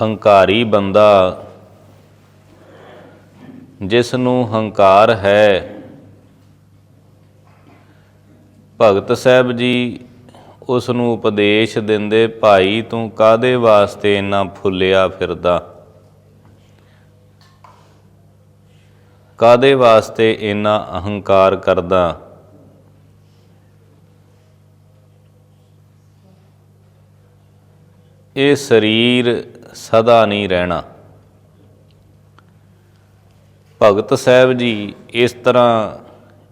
ਹੰਕਾਰੀ ਬੰਦਾ। ਜਿਸ ਨੂੰ ਹੰਕਾਰ ਹੈ। ਭਗਤ ਸਾਹਿਬ ਜੀ ਉਸ ਨੂੰ ਉਪਦੇਸ਼ ਦਿੰਦੇ, ਭਾਈ, ਤੂੰ ਕਾਦੇ ਵਾਸਤੇ ਇੰਨਾ ਫੁੱਲਿਆ ਫਿਰਦਾ? ਕਾਦੇ ਵਾਸਤੇ ਇੰਨਾ ਅਹੰਕਾਰ ਕਰਦਾ? ਇਹ ਸਰੀਰ ਸਦਾ ਨਹੀਂ ਰਹਿਣਾ। ਭਗਤ ਸਾਹਿਬ ਜੀ ਇਸ ਤਰ੍ਹਾਂ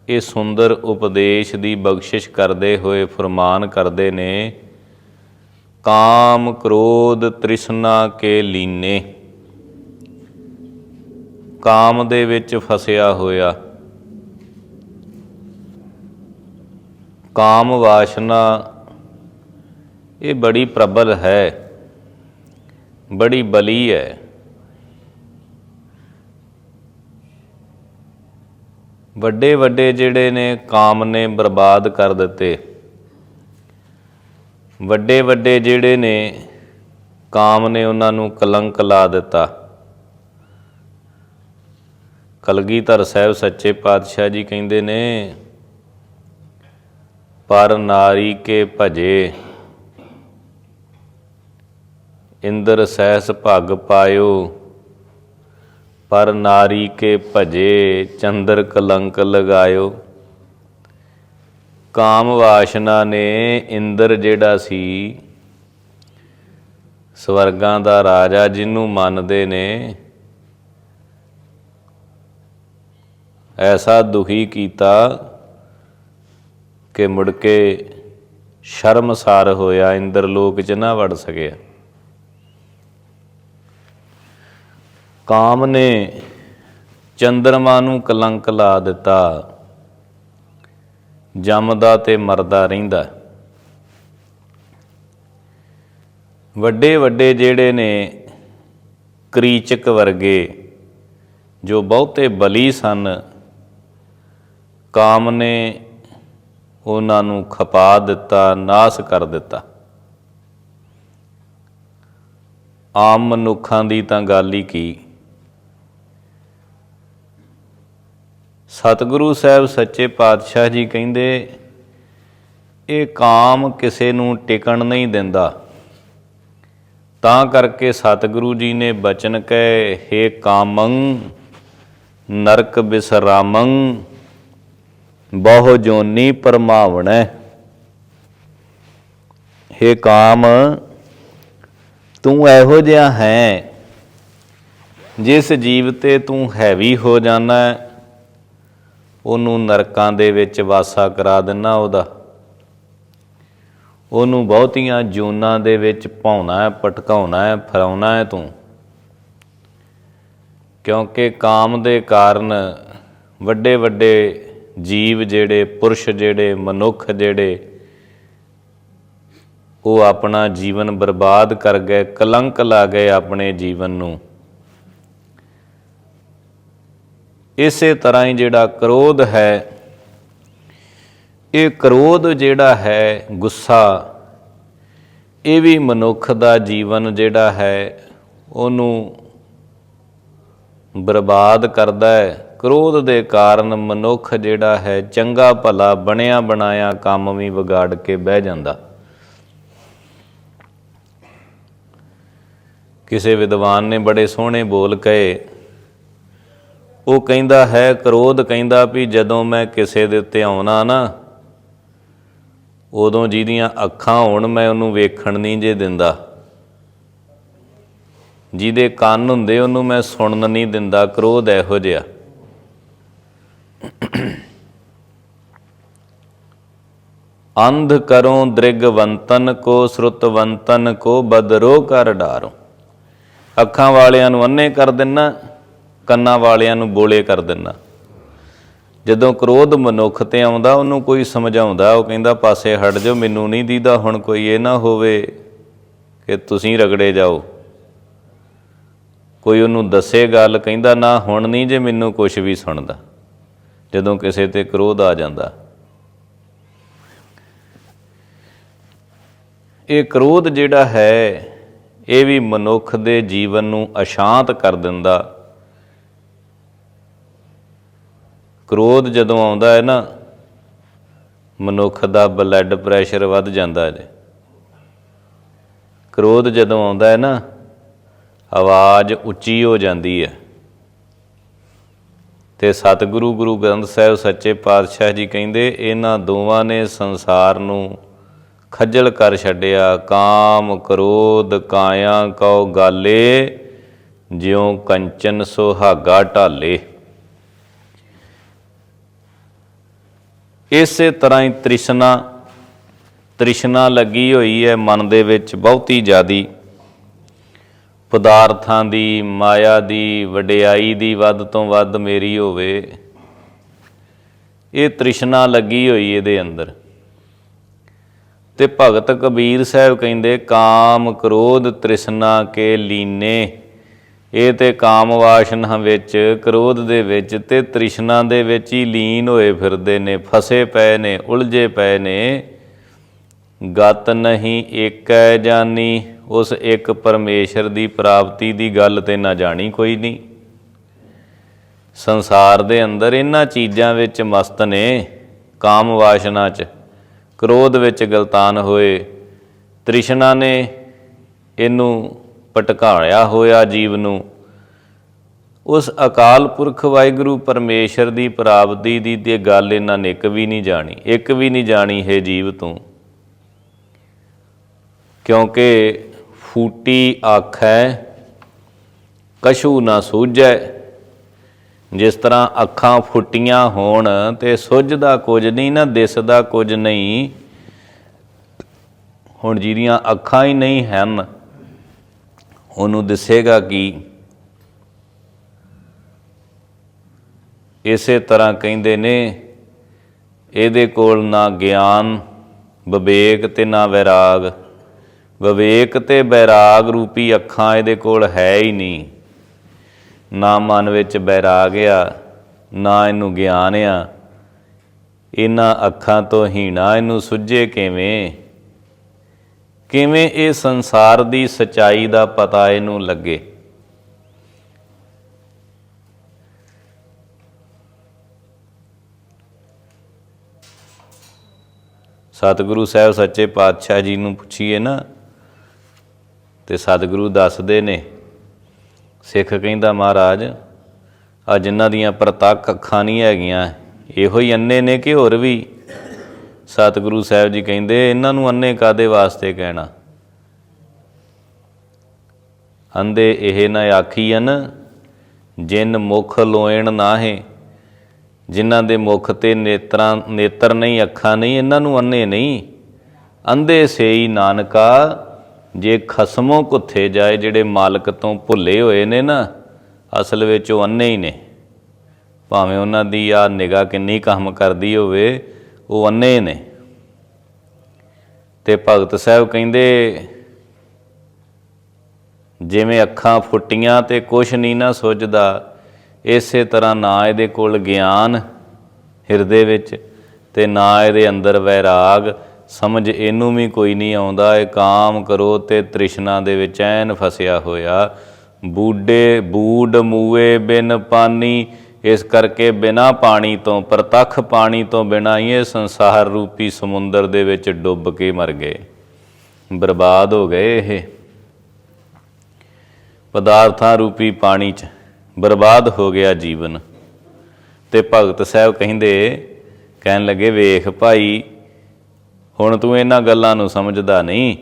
ਇਹ ਸੁੰਦਰ ਉਪਦੇਸ਼ ਦੀ ਬਖਸ਼ਿਸ਼ ਕਰਦੇ ਹੋਏ ਫਰਮਾਨ ਕਰਦੇ ਨੇ, ਕਾਮ ਕ੍ਰੋਧ ਤ੍ਰਿਸ਼ਨਾ ਕੇ ਲੀਨੇ। ਕਾਮ ਦੇ ਵਿੱਚ ਫਸਿਆ ਹੋਇਆ। ਕਾਮ ਵਾਸ਼ਨਾ, ਇਹ ਬੜੀ ਪ੍ਰਬਲ ਹੈ। ਬੜੀ ਬਲੀ ਹੈ। ਵੱਡੇ ਵੱਡੇ ਜਿਹੜੇ ਨੇ ਕਾਮ ਨੇ ਬਰਬਾਦ ਕਰ ਦਿੱਤੇ। ਵੱਡੇ ਵੱਡੇ ਜਿਹੜੇ ਨੇ ਕਾਮ ਨੇ ਉਹਨਾਂ ਨੂੰ ਕਲੰਕ ਲਾ ਦਿੱਤਾ। ਕਲਗੀਧਰ ਸਾਹਿਬ ਸੱਚੇ ਪਾਤਸ਼ਾਹ ਜੀ ਕਹਿੰਦੇ ਨੇ, ਪਰ ਨਾਰੀ ਕੇ ਭਜੇ। ਇੰਦਰ ਸਹਿਸ ਭਗ ਪਾਇਓ। ਪਰ ਨਾਰੀ ਕੇ ਭਜੇ ਚੰਦਰ ਕਲੰਕ ਲਗਾਇਓ। ਕਾਮ ਵਾਸ਼ਨਾ ਨੇ ਇੰਦਰ ਜਿਹੜਾ ਸੀ, ਸਵਰਗਾਂ ਦਾ ਰਾਜਾ ਜਿਹਨੂੰ ਮੰਨਦੇ ਨੇ, ਐਸਾ ਦੁਖੀ ਕੀਤਾ ਕਿ ਮੁੜ ਕੇ ਸ਼ਰਮਸਾਰ ਹੋਇਆ, ਇੰਦਰ ਲੋਕ ਚ ਨਾ ਵੜ ਸਕਿਆ। ਕਾਮ ਨੇ ਚੰਦਰਮਾ ਨੂੰ ਕਲੰਕ ਲਾ ਦਿੱਤਾ। ਜੰਮਦਾ ਤੇ ਮਰਦਾ ਰਹਿੰਦਾ। ਵੱਡੇ ਵੱਡੇ ਜਿਹੜੇ ਨੇ ਕ੍ਰੀਚਕ ਵਰਗੇ, ਜੋ ਬਹੁਤੇ ਬਲੀ ਸਨ, ਕਾਮ ਨੇ ਉਹਨਾਂ ਨੂੰ ਖਪਾ ਦਿੱਤਾ, ਨਾਸ ਕਰ ਦਿੱਤਾ। ਆਮ ਮਨੁੱਖਾਂ ਦੀ ਤਾਂ ਗੱਲ ਹੀ ਕੀ? ਸਤਿਗੁਰੂ ਸਾਹਿਬ ਸੱਚੇ ਪਾਤਸ਼ਾਹ ਜੀ ਕਹਿੰਦੇ, ਇਹ ਕਾਮ ਕਿਸੇ ਨੂੰ ਟਿਕਣ ਨਹੀਂ ਦਿੰਦਾ। ਤਾਂ ਕਰਕੇ ਸਤਿਗੁਰੂ ਜੀ ਨੇ ਬਚਨ ਕਹੇ, ਹੇ ਕਾਮੰ, ਨਰਕ ਬਿਸਰਾਮੰ, ਬਹੁ ਜੋਨੀ ਪਰਮਾਵਣੈ। ਹੇ ਕਾਮ, ਤੂੰ ਇਹੋ ਜਿਹਾ ਹੈ, ਜਿਸ ਜੀਵ ਤੇ ਤੂੰ ਹੈਵੀ ਹੋ ਜਾਣਾ ਉਹਨੂੰ ਨਰਕਾਂ ਦੇ ਵਿੱਚ ਵਾਸਾ ਕਰਾ ਦੇਣਾ ਉਹਦਾ। ਉਹਨੂੰ ਬਹੁਤੀਆਂ ਜੂਨਾਂ ਦੇ ਵਿੱਚ ਪਾਉਣਾ ਹੈ ਪਟਕਾਉਣਾ ਹੈ, ਫਰਾਉਣਾ ਹੈ ਤੂੰ। ਕਿਉਂਕਿ ਕਾਮ ਦੇ ਕਾਰਨ ਵੱਡੇ ਵੱਡੇ ਜੀਵ ਜਿਹੜੇ, ਪੁਰਸ਼ ਜਿਹੜੇ, ਮਨੁੱਖ ਜਿਹੜੇ, ਉਹ ਆਪਣਾ ਜੀਵਨ ਬਰਬਾਦ ਕਰ ਗਏ, ਕਲੰਕ ਲਾ ਗਏ ਆਪਣੇ ਜੀਵਨ ਨੂੰ। ਇਸੇ ਤਰ੍ਹਾਂ ਹੀ ਜਿਹੜਾ ਕ੍ਰੋਧ ਹੈ, ਇਹ ਕ੍ਰੋਧ ਜਿਹੜਾ ਹੈ ਗੁੱਸਾ, ਇਹ ਵੀ ਮਨੁੱਖ ਦਾ ਜੀਵਨ ਜਿਹੜਾ ਹੈ, ਉਹਨੂੰ ਬਰਬਾਦ ਕਰਦਾ ਹੈ। ਕ੍ਰੋਧ ਦੇ ਕਾਰਨ ਮਨੁੱਖ ਜਿਹੜਾ ਹੈ, ਚੰਗਾ ਭਲਾ ਬਣਿਆ ਬਣਾਇਆ ਕੰਮ ਵੀ ਵਿਗਾੜ ਕੇ ਬਹਿ ਜਾਂਦਾ। ਕਿਸੇ ਵਿਦਵਾਨ ਨੇ ਬੜੇ ਸੋਹਣੇ ਬੋਲ ਕਹੇ ਉਹ ਕਹਿੰਦਾ ਹੈ ਕ੍ਰੋਧ, ਕਹਿੰਦਾ ਵੀ ਜਦੋਂ ਮੈਂ ਕਿਸੇ ਦੇ ਉੱਤੇ ਆਉਣਾ ਨਾ, ਉਦੋਂ ਜਿਹਦੀਆਂ ਅੱਖਾਂ ਹੋਣ ਮੈਂ ਉਹਨੂੰ ਵੇਖਣ ਨਹੀਂ ਜੇ ਦਿੰਦਾ। ਜਿਹਦੇ ਕੰਨ ਹੁੰਦੇ ਉਹਨੂੰ ਮੈਂ ਸੁਣਨ ਨਹੀਂ ਦਿੰਦਾ, ਕ੍ਰੋਧ ਇਹੋ ਜਿਹਾ। ਅੰਧ ਕਰੋ, ਦ੍ਰਿਗਵੰਤਨ ਕੋ, ਸ਼ਰੁਤਵੰਤਨ ਕੋ, ਬਦਰੋ ਕਰ ਡਾਰੋ। ਅੱਖਾਂ ਵਾਲਿਆਂ ਨੂੰ ਅੰਨੇ ਕਰ ਦਿੰਨਾ। ਕੰਨਾਂ ਵਾਲਿਆਂ ਨੂੰ ਬੋਲੇ ਕਰ ਦਿੰਨਾ ਜਦੋਂ ਕ੍ਰੋਧ ਮਨੁੱਖ ਤੇ ਆਉਂਦਾ, ਉਹਨੂੰ ਕੋਈ ਸਮਝਾਉਂਦਾ, ਉਹ ਕਹਿੰਦਾ, ਪਾਸੇ ਹਟ ਜਾਓ, ਮੈਨੂੰ ਨਹੀਂ ਦੀਦਾ, ਹੁਣ ਕੋਈ ਇਹ ਨਾ ਹੋਵੇ ਕਿ ਤੁਸੀਂ ਰਗੜੇ ਜਾਓ। ਕੋਈ ਉਹਨੂੰ ਦੱਸੇ ਗੱਲ, ਕਹਿੰਦਾ, ਨਾ, ਹੁਣ ਨਹੀਂ ਜੇ ਮੈਨੂੰ ਕੁਝ ਵੀ ਸੁਣਦਾ। ਜਦੋਂ ਕਿਸੇ ਤੇ ਕ੍ਰੋਧ ਆ ਜਾਂਦਾ। ਇਹ ਕ੍ਰੋਧ ਜਿਹੜਾ ਹੈ, ਇਹ ਵੀ ਮਨੁੱਖ ਦੇ ਜੀਵਨ ਨੂੰ ਅਸ਼ਾਂਤ ਕਰ ਦਿੰਦਾ। ਕ੍ਰੋਧ ਜਦੋਂ ਆਉਂਦਾ ਹੈ ਨਾ, ਮਨੁੱਖ ਦਾ ਬਲੱਡ ਪ੍ਰੈਸ਼ਰ ਵੱਧ ਜਾਂਦਾ ਹੈ। ਕ੍ਰੋਧ ਜਦੋਂ ਆਉਂਦਾ ਹੈ ਨਾ, ਆਵਾਜ਼ ਉੱਚੀ ਹੋ ਜਾਂਦੀ ਹੈ। ਤੇ ਸਤਿਗੁਰੂ ਗੁਰੂ ਗ੍ਰੰਥ ਸਾਹਿਬ ਸੱਚੇ ਪਾਤਸ਼ਾਹ ਜੀ ਕਹਿੰਦੇ, ਇਹਨਾਂ ਦੋਵਾਂ ਨੇ ਸੰਸਾਰ ਨੂੰ ਖੱਜਲ ਕਰ ਛੱਡਿਆ। ਕਾਮ ਕ੍ਰੋਧ ਕਾਇਆ ਕਉ ਗਾਲੇ, ਜਿਉ ਕੰਚਨ ਸੁਹਾਗਾ ਢਾਲੇ। ਇਸੇ ਤਰ੍ਹਾਂ ਹੀ ਤ੍ਰਿਸ਼ਨਾ ਤ੍ਰਿਸ਼ਨਾ ਲੱਗੀ ਹੋਈ ਹੈ ਮਨ ਦੇ ਵਿੱਚ ਬਹੁਤੀ ਜ਼ਿਆਦੀ। ਪਦਾਰਥਾਂ ਦੀ, ਮਾਇਆ ਦੀ, ਵਡਿਆਈ ਦੀ ਵੱਧ ਤੋਂ ਵੱਧ ਮੇਰੀ ਹੋਵੇ। ਇਹ ਤ੍ਰਿਸ਼ਨਾ ਲੱਗੀ ਹੋਈ ਇਹਦੇ ਅੰਦਰ। ਤੇ ਭਗਤ ਕਬੀਰ ਸਾਹਿਬ ਕਹਿੰਦੇ, ਕਾਮ ਕ੍ਰੋਧ ਤ੍ਰਿਸ਼ਨਾ ਕੇ ਲੀਨੇ। ਇਹ ਤੇ ਕਾਮ ਵਾਸ਼ਨਾ ਵਿੱਚ, ਕ੍ਰੋਧ ਦੇ ਵਿੱਚ ਤੇ ਤ੍ਰਿਸ਼ਨਾ ਦੇ ਵਿੱਚ ਹੀ ਲੀਨ ਹੋਏ ਫਿਰਦੇ ਨੇ, ਫਸੇ ਪਏ ਨੇ, ਉਲਝੇ ਪਏ ਨੇ। ਗਤ ਨਹੀਂ ਏਕੈ ਜਾਨੀ, ਉਸ ਇੱਕ ਪਰਮੇਸ਼ਰ ਦੀ ਪ੍ਰਾਪਤੀ ਦੀ ਗੱਲ ਤੇ ਨਾ ਜਾਣੀ ਕੋਈ ਨਹੀਂ ਸੰਸਾਰ ਦੇ ਅੰਦਰ ਇਹਨਾਂ ਚੀਜ਼ਾਂ ਵਿੱਚ ਮਸਤ ਨੇ, ਕਾਮ ਵਾਸ਼ਨਾ 'ਚ। ਕ੍ਰੋਧ ਵਿੱਚ ਗਲਤਾਨ ਹੋਏ, ਤ੍ਰਿਸ਼ਨਾ ਨੇ ਇਹਨੂੰ ਪਟਕਾਇਆ ਹੋਇਆ ਜੀਵ ਨੂੰ। ਉਸ ਅਕਾਲ ਪੁਰਖ ਵਾਹਿਗੁਰੂ ਪਰਮੇਸ਼ਰ ਦੀ ਪ੍ਰਾਪਤੀ ਦੀ ਤੇ ਗੱਲ ਇਹਨਾਂ ਨੇ ਇੱਕ ਵੀ ਨਹੀਂ ਜਾਣੀ। ਇੱਕ ਵੀ ਨਹੀਂ ਜਾਣੀ ਹੈ ਜੀਵ ਤੂੰ। ਕਿਉਂਕਿ ਫੂਟੀ ਆਖੈ ਕਸ਼ੂ ਨਾ ਸੂਝੈ। ਜਿਸ ਤਰ੍ਹਾਂ ਅੱਖਾਂ ਫੁੱਟੀਆਂ ਹੋਣ ਤੇ ਸੁੱਝਦਾ ਕੁਝ ਨਹੀਂ, ਨਾ ਦਿਸਦਾ ਕੁਝ ਨਹੀਂ, ਹੁਣ ਜਿਹਦੀਆਂ ਅੱਖਾਂ ਹੀ ਨਹੀਂ ਹਨ ਉਹਨੂੰ ਦਿਸੇਗਾ ਕਿ? ਇਸੇ ਤਰ੍ਹਾਂ ਕਹਿੰਦੇ ਨੇ, ਇਹਦੇ ਕੋਲ ਨਾ ਗਿਆਨ, ਵਿਵੇਕ ਤੇ ਨਾ ਵਿਰਾਗ। ਵਿਵੇਕ ਤੇ ਬੈਰਾਗ ਰੂਪੀ ਅੱਖਾਂ ਇਹਦੇ ਕੋਲ ਹੈ ਹੀ ਨਹੀਂ। ਨਾ ਮਨ ਵਿੱਚ ਬੈਰਾਗ ਆ, ਨਾ ਇਹਨੂੰ ਗਿਆਨ ਆ। ਇਹਨਾਂ ਅੱਖਾਂ ਤੋਂ ਹੀਣਾ ਇਹਨੂੰ ਸੁੱਝੇ ਕਿਵੇਂ? ਕਿਵੇਂ ਇਹ ਸੰਸਾਰ ਦੀ ਸਚਾਈ ਦਾ ਪਤਾ ਇਹਨੂੰ ਲੱਗੇ? ਸਤਿਗੁਰੂ ਸਾਹਿਬ ਸੱਚੇ ਪਾਤਸ਼ਾਹ ਜੀ ਨੂੰ ਪੁੱਛੀਏ ਨਾ, ਤੇ ਸਤਿਗੁਰੂ ਦੱਸਦੇ ਨੇ, ਸਿੱਖ ਕਹਿੰਦਾ ਮਹਾਰਾਜ, ਆ ਜਿਨ੍ਹਾਂ ਦੀਆਂ ਪ੍ਰਤੱਖ ਅੱਖਾਂ ਨਹੀਂ ਹੈਗੀਆਂ, ਇਹੋ ਹੀ ਅੰਨੇ ਨੇ ਕਿ ਹੋਰ ਵੀ? ਸਤਿਗੁਰੂ ਸਾਹਿਬ ਜੀ ਕਹਿੰਦੇ, ਇਹਨਾਂ ਨੂੰ ਅੰਨੇ ਕਾਦੇ ਵਾਸਤੇ ਕਹਿਣਾ? ਅੰਦੇ ਇਹ ਨਾ ਆਖੀਨ ਜਿਨ ਮੁਖ ਲੋਇਣ ਨਾਹੇ, ਜਿਨ੍ਹਾਂ ਦੇ ਮੁਖ ਤੇ ਨੇਤਰਾਂ, ਨੇਤਰ ਨਹੀਂ, ਅੱਖਾਂ ਨਹੀਂ, ਇਹਨਾਂ ਨੂੰ ਅੰਨੇ ਨਹੀਂ। ਅੰਧੇ ਸੇਈ ਨਾਨਕਾ, ਜੇ ਖਸਮੋਂ ਕੁੱਥੇ ਜਾਏ, ਜਿਹੜੇ ਮਾਲਕ ਤੋਂ ਭੁੱਲੇ ਹੋਏ ਨੇ ਨਾ, ਅਸਲ ਵਿੱਚ ਉਹ ਅੰਨੇ ਹੀ ਨੇ। ਭਾਵੇਂ ਉਹਨਾਂ ਦੀ ਆ ਨਿਗਾਹ ਕਿੰਨੀ ਕੰਮ ਕਰਦੀ ਹੋਵੇ ਉਹ ਅੰਨੇ ਨੇ। ਤੇ ਭਗਤ ਸਾਹਿਬ ਕਹਿੰਦੇ, ਜਿਵੇਂ ਅੱਖਾਂ ਫੁੱਟੀਆਂ ਤੇ ਕੁਛ ਨਹੀਂ ਨਾ ਸੁੱਝਦਾ, ਇਸੇ ਤਰ੍ਹਾਂ ਨਾ ਇਹਦੇ ਕੋਲ ਗਿਆਨ ਹਿਰਦੇ ਵਿੱਚ ਤੇ ਨਾ ਇਹਦੇ ਅੰਦਰ ਵੈਰਾਗ। ਸਮਝ ਇਹਨੂੰ ਵੀ ਕੋਈ ਨਹੀਂ ਆਉਂਦਾ, ਇਹ ਕਾਮ ਕਰੋ ਤੇ ਤ੍ਰਿਸ਼ਨਾ ਦੇ ਵਿੱਚ ਐਨ ਫਸਿਆ ਹੋਇਆ। ਬੂਡੇ ਬੂਡ ਮੂਏ ਬਿਨ ਪਾਨੀ ਇਸ ਕਰਕੇ ਬਿਨਾ ਪਾਣੀ ਤੋਂ, ਪ੍ਰਤੱਖ ਪਾਣੀ ਤੋਂ ਬਿਨਾ ਹੀ ਇਹ ਸੰਸਾਰ ਰੂਪੀ ਸਮੁੰਦਰ ਦੇ ਵਿੱਚ ਡੁੱਬ ਕੇ ਮਰ ਗਏ। ਬਰਬਾਦ ਹੋ ਗਏ ਇਹ। ਪਦਾਰਥਾਂ ਰੂਪੀ ਪਾਣੀ 'ਚ ਬਰਬਾਦ ਹੋ ਗਿਆ ਜੀਵਨ। ਤੇ ਭਗਤ ਸਾਹਿਬ ਕਹਿੰਦੇ, ਕਹਿਣ ਲੱਗੇ, ਵੇਖ ਭਾਈ, ਹੁਣ ਤੂੰ ਇਹਨਾਂ ਗੱਲਾਂ ਨੂੰ ਸਮਝਦਾ ਨਹੀਂ,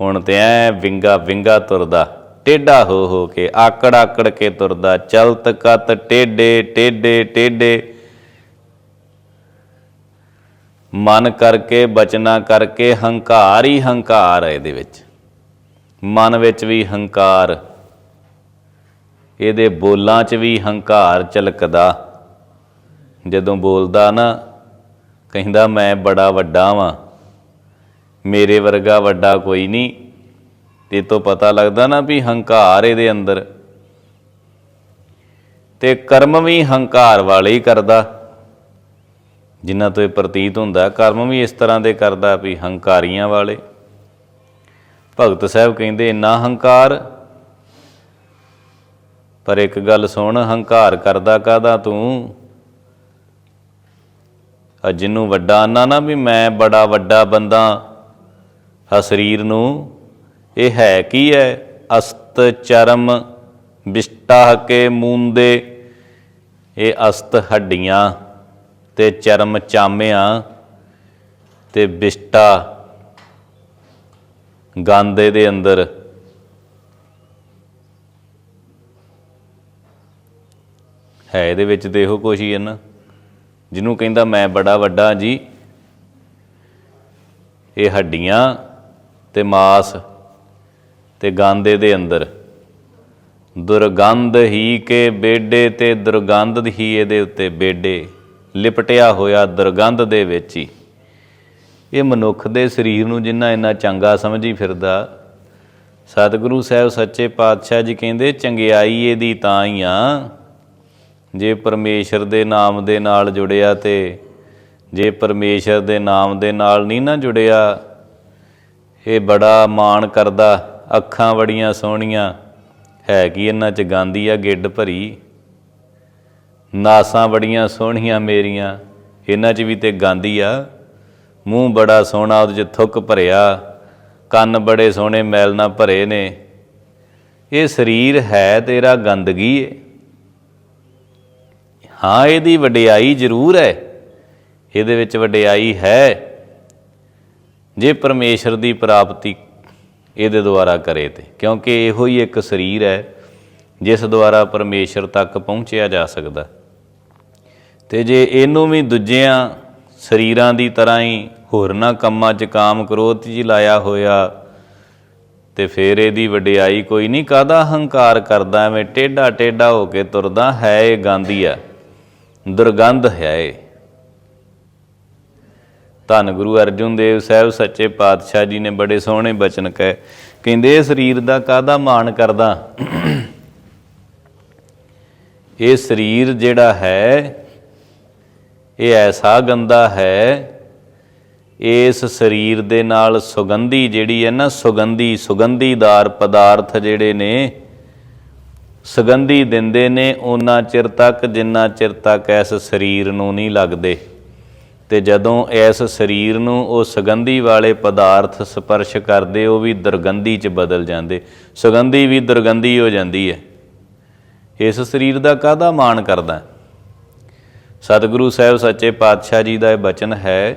ਹੁਣ ਤੇ ਐ ਵਿੰਗਾ ਵਿੰਗਾ ਤੁਰਦਾ। ਟੇਡਾ ਹੋ ਹੋ ਕੇ, ਆਕੜ ਆਕੜ ਕੇ ਤੁਰਦਾ, ਚਲਤ ਕਤ ਟੇਡੇ ਟੇਡੇ ਟੇਡੇ ਮਨ ਕਰਕੇ, ਬਚਨਾ ਕਰਕੇ, ਹੰਕਾਰ ਹੀ ਹੰਕਾਰ ਹੈ ਇਹਦੇ ਵਿੱਚ। ਮਨ ਵਿੱਚ ਵੀ ਹੰਕਾਰ, ਇਹਦੇ ਬੋਲਾਂ 'ਚ ਵੀ ਹੰਕਾਰ ਚਲਕਦਾ ਜਦੋਂ ਬੋਲਦਾ ਨਾ, ਕਹਿੰਦਾ, ਮੈਂ ਬੜਾ ਵੱਡਾ ਵਾਂ। ਮੇਰੇ ਵਰਗਾ ਵੱਡਾ ਕੋਈ ਨਹੀਂ। ਤੇ ਤੋਂ ਪਤਾ ਲੱਗਦਾ ਨਾ ਵੀ ਹੰਕਾਰ ਇਹਦੇ ਅੰਦਰ। ਤੇ ਕਰਮ ਵੀ ਹੰਕਾਰ ਵਾਲੇ ਹੀ ਕਰਦਾ। ਜਿਨ੍ਹਾਂ ਤੋਂ ਇਹ ਪ੍ਰਤੀਤ ਹੁੰਦਾ, ਕਰਮ ਵੀ ਇਸ ਤਰ੍ਹਾਂ ਦੇ ਕਰਦਾ ਵੀ ਹੰਕਾਰੀਆਂ ਵਾਲੇ। ਭਗਤ ਸਾਹਿਬ ਕਹਿੰਦੇ, ਇੰਨਾ ਹੰਕਾਰ? ਪਰ ਇੱਕ ਗੱਲ ਸੁਣ, ਹੰਕਾਰ ਕਰਦਾ ਕਾਦਾ ਤੂੰ? ਆ ਜਿਹਨੂੰ ਵੱਡਾ ਆਨਾ ਨਾ ਵੀ ਮੈਂ ਬੜਾ ਵੱਡਾ ਬੰਦਾ ਆ ਸਰੀਰ ਨੂੰ ਇਹ ਹੈ ਕੀ ਹੈ? ਅਸਤ ਚਰਮ ਵਿਸ਼ਟਾ ਕੇ ਮੂੰਦੇ। ਇਹ ਅਸਤ ਹੱਡੀਆਂ ਤੇ ਚਰਮ ਚਾਮਿਆਂ ਤੇ ਵਿਸ਼ਟਾ ਗਾਂਦੇ ਦੇ ਅੰਦਰ। ਹੈ ਇਹਦੇ ਵਿੱਚ ਤੇ ਇਹੋ ਕੁਛ ਹੀ ਹੈ ਨਾ। ਜਿਹਨੂੰ ਕਹਿੰਦਾ ਮੈਂ ਬੜਾ ਵੱਡਾ ਜੀ। ਇਹ ਹੱਡੀਆਂ ਤੇ ਮਾਸ ਤੇ ਗਾਂਦੇ ਦੇ ਅੰਦਰ। ਦੁਰਗੰਧ ਹੀ ਕੇ ਬੇਡੇ ਤੇ ਦੁਰਗੰਧ ਹੀ ਇਹਦੇ ਉੱਤੇ ਬੇਡੇ ਲਿਪਟਿਆ ਹੋਇਆ ਦੁਰਗੰਧ ਦੇ ਵਿੱਚ ਹੀ। ਇਹ ਮਨੁੱਖ ਦੇ ਸਰੀਰ ਨੂੰ ਜਿੰਨਾ ਇੰਨਾ ਚੰਗਾ ਸਮਝੀ ਫਿਰਦਾ, ਸਤਿਗੁਰੂ ਸਾਹਿਬ ਸੱਚੇ ਪਾਤਸ਼ਾਹ ਜੀ ਕਹਿੰਦੇ, ਚੰਗਿਆਈ ਇਹਦੀ ਤਾਂ ਹੀ ਆ, ਜੇ ਪਰਮੇਸ਼ਰ ਦੇ ਨਾਮ ਦੇ ਨਾਲ ਜੁੜਿਆ ਤੇ ਜੇ ਪਰਮੇਸ਼ਰ ਦੇ ਨਾਮ ਦੇ ਨਾਲ ਨਹੀਂ ਨਾ ਜੁੜਿਆ, ਇਹ ਬੜਾ ਮਾਣ ਕਰਦਾ। ਅੱਖਾਂ ਬੜੀਆਂ ਸੋਹਣੀਆਂ। ਹੈ ਕੀ ਇਹਨਾਂ ਚ ਗਾਂਦੀ ਆ ਗਿੱਡ ਭਰੀ? ਨਾਸਾਂ ਬੜੀਆਂ ਸੋਹਣੀਆਂ ਮੇਰੀਆਂ। ਇਹਨਾਂ 'ਚ ਵੀ ਤੇ ਗਾਂਦੀ ਆ। ਮੂੰਹ ਬੜਾ ਸੋਹਣਾ, ਉਹਦੇ 'ਚ ਥੁੱਕ ਭਰਿਆ। ਕੰਨ ਬੜੇ ਸੋਹਣੇ, ਮੈਲ ਨਾਲ ਭਰੇ ਨੇ। ਇਹ ਸਰੀਰ ਹੈ ਤੇਰਾ ਗੰਦਗੀ ਏ। ਹਾਂ, ਇਹਦੀ ਵਡਿਆਈ ਜ਼ਰੂਰ ਹੈ। ਇਹਦੇ ਵਿੱਚ ਵਡਿਆਈ ਹੈ। ਜੇ ਪਰਮੇਸ਼ਰ ਦੀ ਪ੍ਰਾਪਤੀ ਇਹਦੇ ਦੁਆਰਾ ਕਰੇ ਤੇ, ਕਿਉਂਕਿ ਇਹੋ ਹੀ ਇੱਕ ਸਰੀਰ ਹੈ, ਜਿਸ ਦੁਆਰਾ ਪਰਮੇਸ਼ਰ ਤੱਕ ਪਹੁੰਚਿਆ ਜਾ ਸਕਦਾ। ਤੇ ਜੇ ਇਹਨੂੰ ਵੀ ਦੂਜਿਆਂ ਸਰੀਰਾਂ ਦੀ ਤਰ੍ਹਾਂ ਹੀ ਹੋਰਨਾਂ ਕੰਮਾਂ 'ਚ ਕਾਮ ਕ੍ਰੋਧ 'ਚ ਲਾਇਆ ਹੋਇਆ, ਤੇ ਫੇਰ ਇਹਦੀ ਵਡਿਆਈ ਕੋਈ ਨਹੀਂ ਕਾਦਾ ਹੰਕਾਰ ਕਰਦਾ, ਐਵੇਂ ਟੇਡਾ ਟੇਡਾ ਹੋ ਕੇ ਤੁਰਦਾ, ਹੈ ਇਹ ਗਾਂਧੀ ਆ। ਦੁਰਗੰਧ ਹੈ ਇਹ। ਧੰਨ ਗੁਰੂ ਅਰਜੁਨ ਦੇਵ ਸਾਹਿਬ, ਸੱਚੇ ਪਾਤਸ਼ਾਹ ਜੀ ਨੇ ਬੜੇ ਸੋਹਣੇ ਬਚਨ ਕਹੇ। ਕਹਿੰਦੇ, ਇਹ ਸਰੀਰ ਦਾ ਕਾਦਾ ਮਾਣ ਕਰਦਾ? ਇਹ ਸਰੀਰ ਜਿਹੜਾ ਹੈ, ਇਹ ਐਸਾ ਗੰਦਾ ਹੈ, ਇਸ ਸਰੀਰ ਦੇ ਨਾਲ ਸੁਗੰਧੀ ਜਿਹੜੀ ਹੈ ਨਾ, ਸੁਗੰਧੀ, ਸੁਗੰਧੀਦਾਰ ਪਦਾਰਥ ਜਿਹੜੇ ਨੇ, ਸੁਗੰਧੀ ਦਿੰਦੇ ਨੇ, ਉਹਨਾਂ ਚਿਰ ਤੱਕ, ਜਿੰਨਾ ਚਿਰ ਤੱਕ ਇਸ ਸਰੀਰ ਨੂੰ ਨਹੀਂ ਲੱਗਦੇ। ਤੇ ਜਦੋਂ ਇਸ ਸਰੀਰ ਨੂੰ ਉਹ ਸੁਗੰਧੀ ਵਾਲੇ ਪਦਾਰਥ ਸਪਰਸ਼ ਕਰਦੇ, ਉਹ ਵੀ ਦੁਰਗੰਧੀ ਚ ਬਦਲ ਜਾਂਦੇ। ਸੁਗੰਧੀ ਵੀ ਦੁਰਗੰਧੀ ਹੋ ਜਾਂਦੀ ਹੈ। ਇਸ ਸਰੀਰ ਦਾ ਕਾਹਦਾ ਮਾਣ ਕਰਦਾ? ਸਤਿਗੁਰੂ ਸਾਹਿਬ ਸੱਚੇ ਪਾਤਸ਼ਾਹ ਜੀ ਦਾ ਇਹ ਬਚਨ ਹੈ,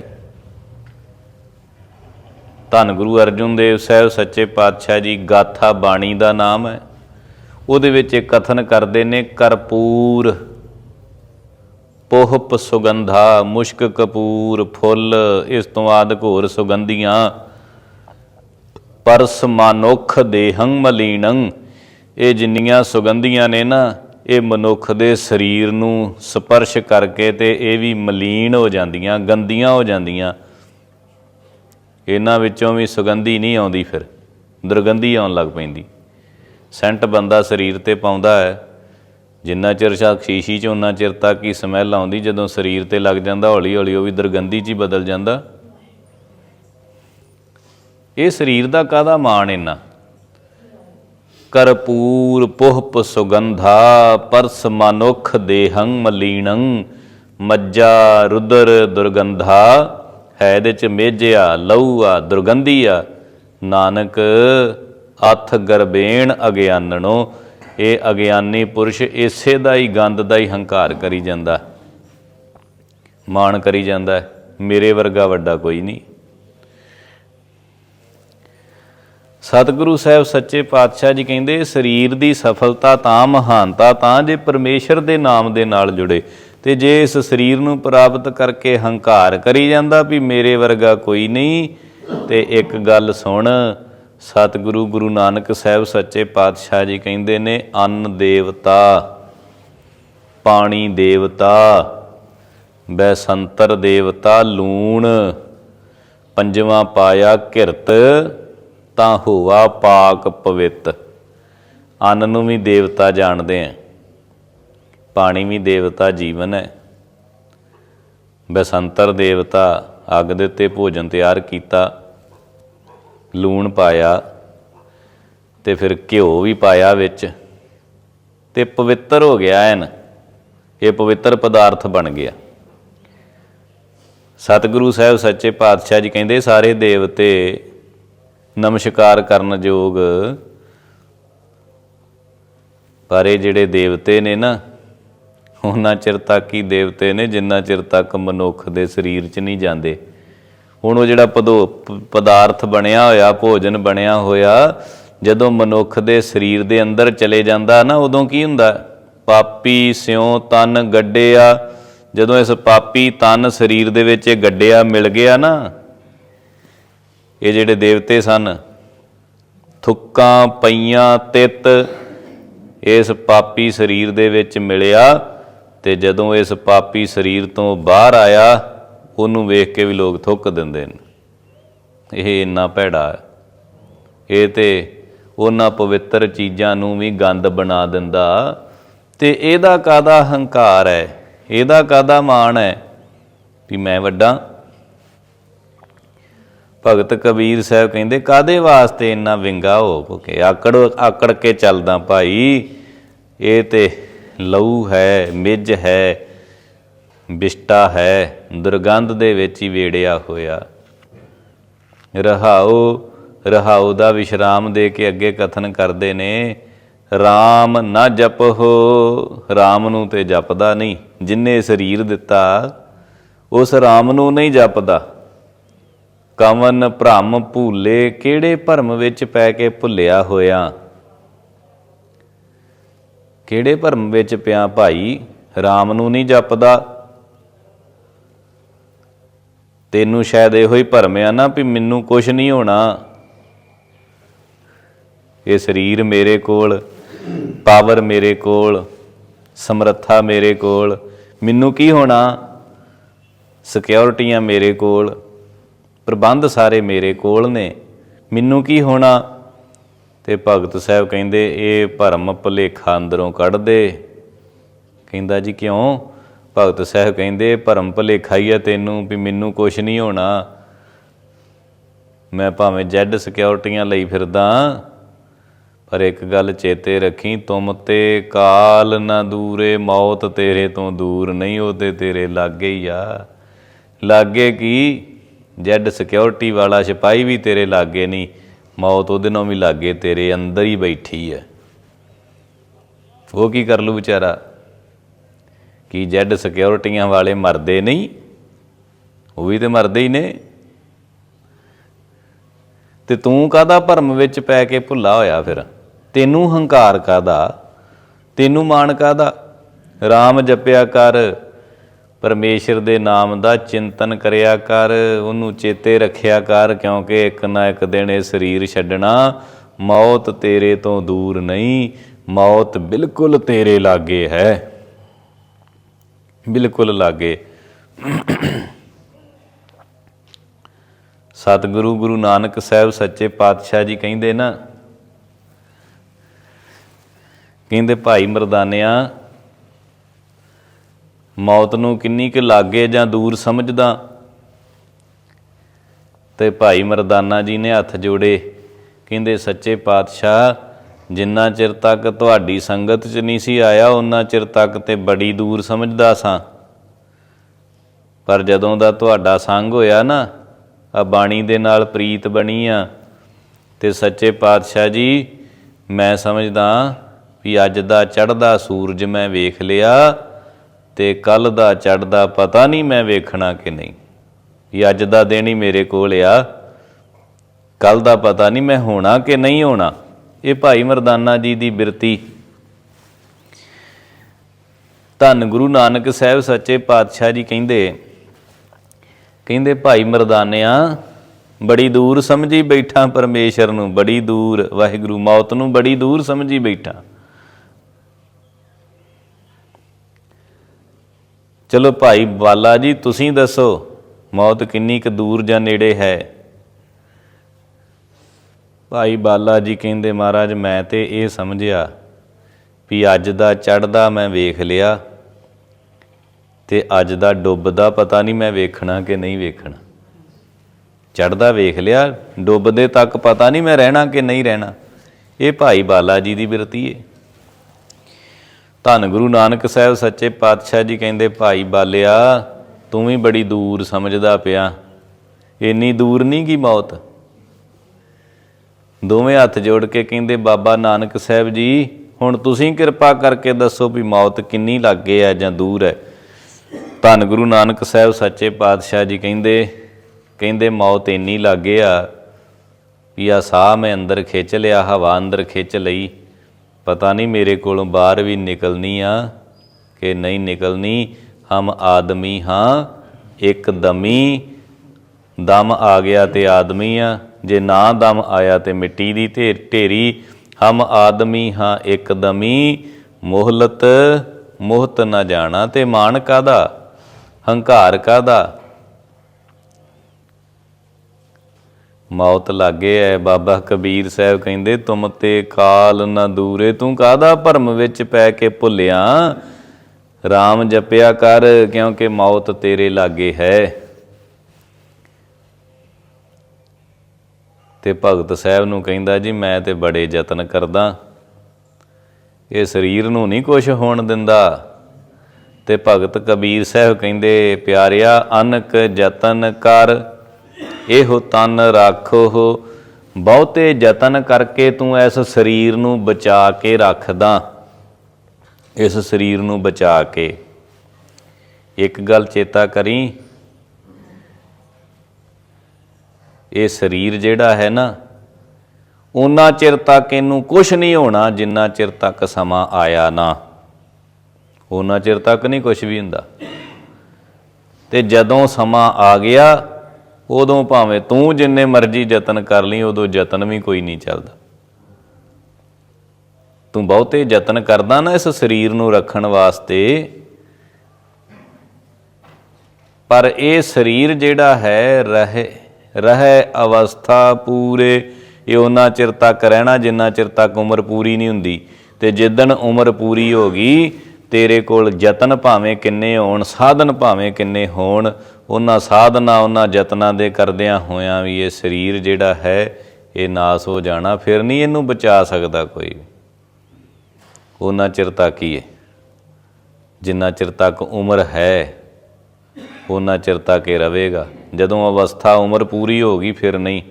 ਧੰਨ ਗੁਰੂ ਅਰਜੁਨ ਦੇਵ ਸਾਹਿਬ ਸੱਚੇ ਪਾਤਸ਼ਾਹ ਜੀ ਗਾਥਾ ਬਾਣੀ ਦਾ ਨਾਮ ਹੈ। ਉਹਦੇ ਵਿੱਚ ਇਹ ਕਥਨ ਕਰਦੇ ਨੇ, ਕਰਪੂਰ ਪੋਹਪ ਸੁਗੰਧਾ, ਮੁਸ਼ਕ ਕਪੂਰ ਫੁੱਲ, ਇਸ ਤੋਂ ਆਦਿਕ ਘੋਰ ਸੁਗੰਧੀਆਂ। ਪਰਸ ਮਨੁੱਖ ਦੇਹੰ ਮਲੀਨੰ, ਇਹ ਜਿੰਨੀਆਂ ਸੁਗੰਧੀਆਂ ਨੇ ਨਾ, ਇਹ ਮਨੁੱਖ ਦੇ ਸਰੀਰ ਨੂੰ ਸਪਰਸ਼ ਕਰਕੇ ਤੇ ਇਹ ਵੀ ਮਲੀਨ ਹੋ ਜਾਂਦੀਆਂ, ਗੰਦੀਆਂ ਹੋ ਜਾਂਦੀਆਂ। ਇਹਨਾਂ ਵਿੱਚੋਂ ਵੀ ਸੁਗੰਧੀ ਨਹੀਂ ਆਉਂਦੀ ਫਿਰ, ਦੁਰਗੰਧੀ ਆਉਣ ਲੱਗ ਪੈਂਦੀ। ਸੈਂਟ ਬੰਦਾ ਸਰੀਰ ਤੇ ਪਾਉਂਦਾ ਹੈ। ਜਿੰਨਾ ਚਿਰ ਸ਼ਾ ਸ਼ੀਸ਼ੀ ਚ ਉਹਨਾਂ ਚਿਰ ਤੱਕ ਹੀ ਸਮੈਲ ਆਉਂਦੀ, ਜਦੋਂ ਸਰੀਰ ਤੇ ਲੱਗ ਜਾਂਦਾ ਹੌਲੀ ਹੌਲੀ ਉਹ ਵੀ ਦੁਰਗੰਧੀ ਚ ਹੀ ਬਦਲ ਜਾਂਦਾ। ਇਹ ਸਰੀਰ ਦਾ ਕਾਦਾ ਮਾਣ ਇੰਨਾ? ਕਰਪੂਰ ਪੁਹਪ ਸੁਗੰਧਾ ਪਰਸ ਮਨੁਖ ਦੇਹੰ ਮਲੀਣੰ, ਮੱਜਾ ਰੁਦਰ ਦੁਰਗੰਧਾ, ਹੈ ਇਹਦੇ ਚ ਮੇਜਿਆ ਲਹੂ ਆ ਦੁਰਗੰਧੀ ਆ। ਨਾਨਕ, ਅਥ ਗਰਬੇਣ ਅਗਿਆਨਣੋ ਇਹ ਅਗਿਆਨੀ ਪੁਰਸ਼ ਇਸੇ ਦਾ ਹੀ ਗੰਦ ਦਾ ਹੀ ਹੰਕਾਰ ਕਰੀ ਜਾਂਦਾ। ਮਾਣ ਕਰੀ ਜਾਂਦਾ। ਮੇਰੇ ਵਰਗਾ ਵੱਡਾ ਕੋਈ ਨਹੀਂ। ਸਤਿਗੁਰੂ ਸਾਹਿਬ ਸੱਚੇ ਪਾਤਸ਼ਾਹ ਜੀ ਕਹਿੰਦੇ, ਸਰੀਰ ਦੀ ਸਫਲਤਾ ਤਾਂ ਮਹਾਨਤਾ, ਤਾਂ ਜੇ ਪਰਮੇਸ਼ਰ ਦੇ ਨਾਮ ਦੇ ਨਾਲ ਜੁੜੇ, ਤੇ ਜੇ ਇਸ ਸਰੀਰ ਨੂੰ ਪ੍ਰਾਪਤ ਕਰਕੇ ਹੰਕਾਰ ਕਰੀ ਜਾਂਦਾ ਵੀ ਮੇਰੇ ਵਰਗਾ ਕੋਈ ਨਹੀਂ, ਤੇ ਇੱਕ ਗੱਲ ਸੁਣ ਸਤਿਗੁਰੂ ਗੁਰੂ ਨਾਨਕ ਸਾਹਿਬ ਸੱਚੇ ਪਾਤਸ਼ਾਹ ਜੀ ਕਹਿੰਦੇ ਨੇ, ਅੰਨ ਦੇਵਤਾ, ਪਾਣੀ ਦੇਵਤਾ, ਬੈਸੰਤਰ ਦੇਵਤਾ ਲੂਣ, ਪੰਜਵਾਂ ਪਾਇਆ ਕਿਰਤ ਤਾਂ ਹੋਵਾ ਪਾਕ ਪਵਿੱਤ। ਅੰਨ ਨੂੰ ਵੀ ਦੇਵਤਾ ਜਾਣਦੇ ਆ। ਪਾਣੀ ਵੀ ਦੇਵਤਾ ਜੀਵਨ ਹੈ। ਬਸੰਤਰ ਦੇਵਤਾ ਅੱਗ ਦੇ ਉੱਤੇ ਭੋਜਨ ਤਿਆਰ ਕੀਤਾ। ਲੂਣ ਪਾਇਆ ਤੇ ਫਿਰ ਘਿਓ ਵੀ ਪਾਇਆ ਵਿੱਚ ਤੇ ਪਵਿੱਤਰ ਹੋ ਗਿਆ ਐਨ। ਇਹ ਪਵਿੱਤਰ ਪਦਾਰਥ ਬਣ ਗਿਆ। ਸਤਿਗੁਰੂ ਸਾਹਿਬ ਸੱਚੇ ਪਾਤਸ਼ਾਹ ਜੀ ਕਹਿੰਦੇ, ਸਾਰੇ ਦੇਵਤੇ ਨਮਸਕਾਰ ਕਰਨ ਯੋਗ। ਪਰ ਇਹ ਜਿਹੜੇ ਦੇਵਤੇ ਨੇ ਨਾ, ਉਹਨਾਂ ਚਿਰ ਤੱਕ ਹੀ ਦੇਵਤੇ ਨੇ, ਜਿੰਨਾ ਚਿਰ ਤੱਕ ਮਨੁੱਖ ਦੇ ਸਰੀਰ 'ਚ ਨਹੀਂ ਜਾਂਦੇ। ਹੁਣ ਉਹ ਜਿਹੜਾ ਪਦੋ ਪਦਾਰਥ ਬਣਿਆ ਹੋਇਆ, ਭੋਜਨ ਬਣਿਆ ਹੋਇਆ, ਜਦੋਂ ਮਨੁੱਖ ਦੇ ਸਰੀਰ ਦੇ ਅੰਦਰ ਚਲੇ ਜਾਂਦਾ ਨਾ, ਉਦੋਂ ਕੀ ਹੁੰਦਾ? ਪਾਪੀ, ਸਿਉ, ਤਨ, ਗੱਡਿਆ। ਜਦੋਂ ਇਸ ਪਾਪੀ, ਤਨ ਸਰੀਰ ਦੇ ਵਿੱਚ ਇਹ ਗੱਡਿਆ ਮਿਲ ਗਿਆ ਨਾ, ਇਹ ਜਿਹੜੇ ਦੇਵਤੇ ਸਨ, ਥੁੱਕਾਂ, ਪਈਆਂ, ਤਿੱਤ, ਇਸ ਪਾਪੀ ਸਰੀਰ ਦੇ ਵਿੱਚ ਮਿਲਿਆ ਤੇ ਜਦੋਂ ਇਸ ਪਾਪੀ ਸਰੀਰ ਤੋਂ ਬਾਹਰ ਆਇਆ ਉਹਨੂੰ ਵੇਖ ਕੇ ਵੀ ਲੋਕ ਥੁੱਕ ਦਿੰਦੇ ਨੇ। ਇਹ ਇੰਨਾ ਭੈੜਾ ਹੈ। ਇਹ ਤੇ ਉਹਨਾਂ ਪਵਿੱਤਰ ਚੀਜ਼ਾਂ ਨੂੰ ਵੀ ਗੰਦ ਬਣਾ ਦਿੰਦਾ। ਤੇ ਇਹਦਾ ਕਾਦਾ ਹੰਕਾਰ ਹੈ? ਇਹਦਾ ਕਾਦਾ ਮਾਣ ਹੈ? ਵੀ ਮੈਂ ਵੱਡਾ। ਭਗਤ ਕਬੀਰ ਸਾਹਿਬ ਕਹਿੰਦੇ ਕਾਦੇ ਵਾਸਤੇ ਇੰਨਾ ਵਿੰਗਾ ਹੋ ਭੁਕੇ ਆਕੜ ਆਕੜ ਕੇ ਚੱਲਦਾ ਭਾਈ। ਇਹ ਤੇ ਲਹੂ ਹੈ ਮਿੱਝ ਹੈ। ਵਿਸ਼ਟਾ ਹੈ, ਦੁਰਗੰਧ ਦੇ ਵਿੱਚ ਹੀ ਵੇੜਿਆ ਹੋਇਆ। ਰਹਾਉ ਰਹਾਉ ਦਾ ਵਿਸ਼ਰਾਮ ਦੇ ਕੇ ਅੱਗੇ ਕਥਨ ਕਰਦੇ ਨੇ RAM ਨਾ ਜਪੋ RAM ਨੂੰ ਤੇ ਜਪਦਾ ਨਹੀਂ, ਜਿਨੇ ਸਰੀਰ ਦਿੱਤਾ, ਉਸ RAM ਨੂੰ ਨਹੀਂ ਜਪਦਾ। ਕਵਨ ਭ੍ਰਮ ਭੂਲੇ, ਕਿਹੜੇ ਭਰਮ ਵਿੱਚ ਪੈ ਕੇ ਭੁੱਲਿਆ ਹੋਇਆ? ਕਿਹੜੇ ਭਰਮ ਵਿੱਚ ਪਿਆ ਭਾਈ RAM ਨੂੰ ਨਹੀਂ ਜਪਦਾ? ਤੈਨੂੰ ਸ਼ਾਇਦ ਇਹੋ ਹੀ ਭਰਮ ਆ ਨਾ ਵੀ ਮੈਨੂੰ ਕੁਝ ਨਹੀਂ ਹੋਣਾ। ਇਹ ਸਰੀਰ ਮੇਰੇ ਕੋਲ, ਪਾਵਰ ਮੇਰੇ ਕੋਲ, ਸਮਰੱਥਾ ਮੇਰੇ ਕੋਲ, ਮੈਨੂੰ ਕੀ ਹੋਣਾ? ਸਿਕਿਉਰਿਟੀਆਂ ਮੇਰੇ ਕੋਲ, ਪ੍ਰਬੰਧ ਸਾਰੇ ਮੇਰੇ ਕੋਲ ਨੇ। ਮੈਨੂੰ ਕੀ ਹੋਣਾ? ਤੇ ਭਗਤ ਸਾਹਿਬ ਕਹਿੰਦੇ, ਇਹ ਭਰਮ ਭੁਲੇਖਾ ਅੰਦਰੋਂ ਕੱਢ ਦੇ। ਕਹਿੰਦਾ ਜੀ ਕਿਉਂ? ਭਗਤ ਸਾਹਿਬ ਕਹਿੰਦੇ, ਭਰਮ ਭੁਲੇਖਾ ਹੀ ਆ ਤੈਨੂੰ ਵੀ ਮੈਨੂੰ ਕੁਝ ਨਹੀਂ ਹੋਣਾ। ਮੈਂ ਭਾਵੇਂ ਜੈਡ ਸਿਕਿਉਰਿਟੀਆਂ ਲਈ ਫਿਰਦਾ, ਪਰ ਇੱਕ ਗੱਲ ਚੇਤੇ ਰੱਖੀ, ਤੁਮ ਤੇ ਕਾਲ ਨਾ ਦੂਰੇ, ਮੌਤ ਤੇਰੇ ਤੋਂ ਦੂਰ ਨਹੀਂ ਉਹ ਤੇ ਤੇਰੇ ਲਾਗੇ ਹੀ ਆ। ਲਾਗੇ ਕੀ? ਜੈਡ ਸਿਕਿਉਰਿਟੀ ਵਾਲਾ ਸਿਪਾਹੀ ਵੀ ਤੇਰੇ ਲਾਗੇ ਨਹੀਂ, ਮੌਤ ਉਹਦੇ ਨਾਲ ਵੀ ਲਾਗੇ, ਤੇਰੇ ਅੰਦਰ ਹੀ ਬੈਠੀ ਹੈ ਉਹ ਕੀ ਕਰ ਲੂ ਵਿਚਾਰਾ? ਕੀ ਜੈਡ ਸਿਕਿਉਰਿਟੀਆਂ ਵਾਲੇ ਮਰਦੇ ਨਹੀਂ? ਉਹ ਵੀ ਤੇ ਮਰਦੇ ਹੀ ਨੇ। ਤੇ ਤੂੰ ਕਾਦਾ ਭਰਮ ਵਿੱਚ ਪੈ ਕੇ ਭੁੱਲਾ ਹੋਇਆ ਫਿਰ? ਤੈਨੂੰ ਹੰਕਾਰ ਕਾਦਾ ਤੈਨੂੰ ਮਾਣ ਕਾਦਾ RAM ਜਪਿਆ ਕਰ, ਪਰਮੇਸ਼ਰ ਦੇ ਨਾਮ ਦਾ ਚਿੰਤਨ ਕਰਿਆ ਕਰ, ਉਹਨੂੰ ਚੇਤੇ ਰੱਖਿਆ ਕਰ, ਕਿਉਂਕਿ ਇੱਕ ਨਾ ਇੱਕ ਦਿਨ ਇਹ ਸਰੀਰ ਛੱਡਣਾ ਮੌਤ ਤੇਰੇ ਤੋਂ ਦੂਰ ਨਹੀਂ, ਮੌਤ ਬਿਲਕੁਲ ਤੇਰੇ ਲਾਗੇ ਹੈ। ਬਿਲਕੁਲ ਲਾਗੇ। ਸਤਿਗੁਰੂ ਗੁਰੂ ਨਾਨਕ ਸਾਹਿਬ ਸੱਚੇ ਪਾਤਸ਼ਾਹ ਜੀ ਕਹਿੰਦੇ ਨਾ, ਕਹਿੰਦੇ, ਭਾਈ ਮਰਦਾਨਿਆ, ਮੌਤ ਨੂੰ ਕਿੰਨੀ ਕੁ ਲਾਗੇ ਜਾਂ ਦੂਰ ਸਮਝਦਾ? ਤੇ ਭਾਈ ਮਰਦਾਨਾ ਜੀ ਨੇ ਹੱਥ ਜੋੜੇ, ਕਹਿੰਦੇ, ਸੱਚੇ ਪਾਤਸ਼ਾਹ ਜਿੰਨਾ ਚਿਰ ਤੱਕ ਤੁਹਾਡੀ ਸੰਗਤ 'ਚ ਨਹੀਂ ਸੀ ਆਇਆ ਉਹਨਾਂ ਚਿਰ ਤੱਕ ਤੇ ਬੜੀ ਦੂਰ ਸਮਝਦਾ ਸਾਂ। ਪਰ ਜਦੋਂ ਦਾ ਤੁਹਾਡਾ ਸੰਗ ਹੋਇਆ ਨਾ, ਆ ਬਾਣੀ ਦੇ ਨਾਲ ਪ੍ਰੀਤ ਬਣੀ ਆ। ਤੇ ਸੱਚੇ ਪਾਤਸ਼ਾਹ ਜੀ, ਮੈਂ ਸਮਝਦਾ ਵੀ ਅੱਜ ਦਾ ਚੜ੍ਹਦਾ ਸੂਰਜ ਮੈਂ ਵੇਖ ਲਿਆ ਤੇ ਕੱਲ ਦਾ ਚੜ੍ਹਦਾ ਪਤਾ ਨਹੀਂ ਮੈਂ ਵੇਖਣਾ ਕਿ ਨਹੀਂ। ਵੀ ਅੱਜ ਦਾ ਦਿਨ ਹੀ ਮੇਰੇ ਕੋਲ ਆ। ਕੱਲ ਦਾ ਪਤਾ ਨਹੀਂ ਮੈਂ ਹੋਣਾ ਕਿ ਨਹੀਂ ਹੋਣਾ। ਇਹ ਭਾਈ ਮਰਦਾਨਾ ਜੀ ਦੀ ਬਿਰਤੀ। ਧੰਨ ਗੁਰੂ ਨਾਨਕ ਸਾਹਿਬ ਸੱਚੇ ਪਾਤਸ਼ਾਹ ਜੀ ਕਹਿੰਦੇ ਕਹਿੰਦੇ ਭਾਈ ਮਰਦਾਨਿਆ, ਬੜੀ ਦੂਰ ਸਮਝੀ ਬੈਠਾ ਪਰਮੇਸ਼ਰ ਨੂੰ, ਬੜੀ ਦੂਰ, ਵਾਹਿਗੁਰੂ ਮੌਤ ਨੂੰ ਬੜੀ ਦੂਰ ਸਮਝੀ ਬੈਠਾ। ਚਲੋ ਭਾਈ ਬਾਲਾ ਜੀ, ਤੁਸੀਂ ਦੱਸੋ, ਮੌਤ ਕਿੰਨੀ ਕੁ ਦੂਰ ਜਾਂ ਨੇੜੇ ਹੈ? ਭਾਈ ਬਾਲਾ ਜੀ ਕਹਿੰਦੇ, ਮਹਾਰਾਜ, ਮੈਂ ਤੇ ਇਹ ਸਮਝਿਆ ਵੀ ਅੱਜ ਦਾ ਚੜਦਾ ਮੈਂ ਵੇਖ ਲਿਆ ਤੇ ਅੱਜ ਦਾ ਡੁੱਬਦਾ ਪਤਾ ਨਹੀਂ ਮੈਂ ਵੇਖਣਾ ਕਿ ਨਹੀਂ ਵੇਖਣਾ। ਚੜਦਾ ਵੇਖ ਲਿਆ, ਡੁੱਬਦੇ ਤੱਕ ਪਤਾ ਨਹੀਂ ਮੈਂ ਰਹਿਣਾ ਕਿ ਨਹੀਂ ਰਹਿਣਾ। ਇਹ ਭਾਈ ਬਾਲਾ ਜੀ ਦੀ ਬਿਰਤੀ ਏ। ਧੰਨ ਗੁਰੂ ਨਾਨਕ ਸਾਹਿਬ ਸੱਚੇ ਪਾਤਸ਼ਾਹ ਜੀ ਕਹਿੰਦੇ, ਭਾਈ ਬਾਲਿਆ, ਤੂੰ ਵੀ ਬੜੀ ਦੂਰ ਸਮਝਦਾ ਪਿਆ। ਇੰਨੀ ਦੂਰ ਨਹੀਂ ਕੀ ਮੌਤ। ਦੋਵੇਂ ਹੱਥ ਜੋੜ ਕੇ ਕਹਿੰਦੇ, ਬਾਬਾ ਨਾਨਕ ਸਾਹਿਬ ਜੀ, ਹੁਣ ਤੁਸੀਂ ਕਿਰਪਾ ਕਰਕੇ ਦੱਸੋ ਵੀ ਮੌਤ ਕਿੰਨੀ ਲੱਗੇ ਆ ਜਾਂ ਦੂਰ ਹੈ? ਧੰਨ ਗੁਰੂ ਨਾਨਕ ਸਾਹਿਬ ਸੱਚੇ ਪਾਤਸ਼ਾਹ ਜੀ ਕਹਿੰਦੇ ਕਹਿੰਦੇ, ਮੌਤ ਇੰਨੀ ਲੱਗੇ ਆ ਵੀ ਆ ਸਾਹ ਮੈਂ ਅੰਦਰ ਖਿੱਚ ਲਿਆ, ਹਵਾ ਅੰਦਰ ਖਿੱਚ ਲਈ। ਪਤਾ ਨਹੀਂ ਮੇਰੇ ਕੋਲੋਂ ਬਾਹਰ ਵੀ ਨਿਕਲਣੀ ਆ ਕਿ ਨਹੀਂ ਨਿਕਲਣੀ ਹਮ ਆਦਮੀ ਹਾਂ, ਇੱਕ ਦਮੀ। ਦਮ ਆ ਗਿਆ ਤੇ ਆਦਮੀ ਆ। ਜੇ ਨਾ ਦਮ ਆਇਆ ਤੇ ਮਿੱਟੀ ਦੀ ਢੇ- ਢੇਰੀ, ਹਮ ਆਦਮੀ ਹਾਂ ਇੱਕ ਦਮੀ ਮੋਹਲਤ ਮੋਹਤ ਨਾ ਜਾਣਾ ਤੇ ਮਾਨ ਕਾਦਾ ਹੰਕਾਰ ਕਾਦਾ ਮੌਤ ਲਾਗੇ ਐ, ਬਾਬਾ ਕਬੀਰ ਸਾਹਿਬ ਕਹਿੰਦੇ, ਤੁਮ ਤੇ ਕਾਲ ਨਾ ਦੂਰੇ, ਤੂੰ ਕਾਦਾ ਭਰਮ ਵਿੱਚ ਪੈ ਕੇ ਭੁੱਲਿਆ? RAM ਜਪਿਆ ਕਰ, ਕਿਉਂਕਿ ਮੌਤ ਤੇਰੇ ਲਾਗੇ ਹੈ। ਤੇ ਭਗਤ ਸਾਹਿਬ ਨੂੰ ਕਹਿੰਦਾ, ਜੀ, ਮੈਂ ਤੇ ਬੜੇ ਯਤਨ ਕਰਦਾ। ਇਹ ਸਰੀਰ ਨੂੰ ਨਹੀਂ ਕੁਝ ਹੋਣ ਦਿੰਦਾ। ਤੇ ਭਗਤ ਕਬੀਰ ਸਾਹਿਬ ਕਹਿੰਦੇ, ਪਿਆਰਿਆ, ਅਨਕ ਯਤਨ ਕਰ। ਇਹੋ ਤਨ ਰੱਖੋ ਬਹੁਤੇ ਯਤਨ ਕਰਕੇ ਤੂੰ ਇਸ ਸਰੀਰ ਨੂੰ ਬਚਾ ਕੇ ਰੱਖਦਾ। ਇਸ ਸਰੀਰ ਨੂੰ ਬਚਾ ਕੇ। ਇੱਕ ਗੱਲ ਚੇਤਾ ਕਰੀ ਇਹ ਸਰੀਰ ਜਿਹੜਾ ਹੈ ਨਾ, ਉਹਨਾਂ ਚਿਰ ਤੱਕ ਇਹਨੂੰ ਕੁਝ ਨਹੀਂ ਹੋਣਾ ਜਿੰਨਾ ਚਿਰ ਤੱਕ ਸਮਾਂ ਆਇਆ ਨਾ। ਉਹਨਾਂ ਚਿਰ ਤੱਕ ਨਹੀਂ ਕੁਝ ਵੀ ਹੁੰਦਾ। ਤੇ ਜਦੋਂ ਸਮਾਂ ਆ ਗਿਆ, ਉਦੋਂ ਭਾਵੇਂ ਤੂੰ ਜਿੰਨੇ ਮਰਜ਼ੀ ਯਤਨ ਕਰ ਲਈ, ਉਦੋਂ ਯਤਨ ਵੀ ਕੋਈ ਨਹੀਂ ਚੱਲਦਾ। ਤੂੰ ਬਹੁਤੇ ਯਤਨ ਕਰਦਾ ਨਾ ਇਸ ਸਰੀਰ ਨੂੰ ਰੱਖਣ ਵਾਸਤੇ। ਪਰ ਇਹ ਸਰੀਰ ਜਿਹੜਾ ਹੈ, ਰਹੇ ਰਹਿ ਅਵਸਥਾ ਪੂਰੇ। ਇਹ ਉਹਨਾਂ ਚਿਰ ਤੱਕ ਰਹਿਣਾ ਜਿੰਨਾ ਚਿਰ ਤੱਕ ਉਮਰ ਪੂਰੀ ਨਹੀਂ ਹੁੰਦੀ। ਤੇ ਜਿੱਦਣ ਉਮਰ ਪੂਰੀ ਹੋ ਗਈ, ਤੇਰੇ ਕੋਲ ਯਤਨ ਭਾਵੇਂ ਕਿੰਨੇ ਹੋਣ, ਸਾਧਨ ਭਾਵੇਂ ਕਿੰਨੇ ਹੋਣ, ਉਹਨਾਂ ਸਾਧਨਾ, ਉਹਨਾਂ ਯਤਨਾਂ ਦੇ ਕਰਦਿਆਂ ਹੋਇਆਂ ਵੀ ਇਹ ਸਰੀਰ ਜਿਹੜਾ ਹੈ, ਇਹ ਨਾਸ ਹੋ ਜਾਣਾ, ਫਿਰ ਨਹੀਂ ਇਹਨੂੰ ਬਚਾ ਸਕਦਾ ਕੋਈ ਵੀ। ਉਹਨਾਂ ਚਿਰ ਤੱਕ ਹੀ ਹੈ ਜਿੰਨਾ ਚਿਰ ਤੱਕ ਉਮਰ ਹੈ, ਉਹਨਾਂ ਚਿਰ ਤੱਕ ਇਹ ਰਹੇਗਾ। ਜਦੋਂ ਅਵਸਥਾ ਉਮਰ ਪੂਰੀ ਹੋ ਗਈ, ਫਿਰ ਨਹੀਂ।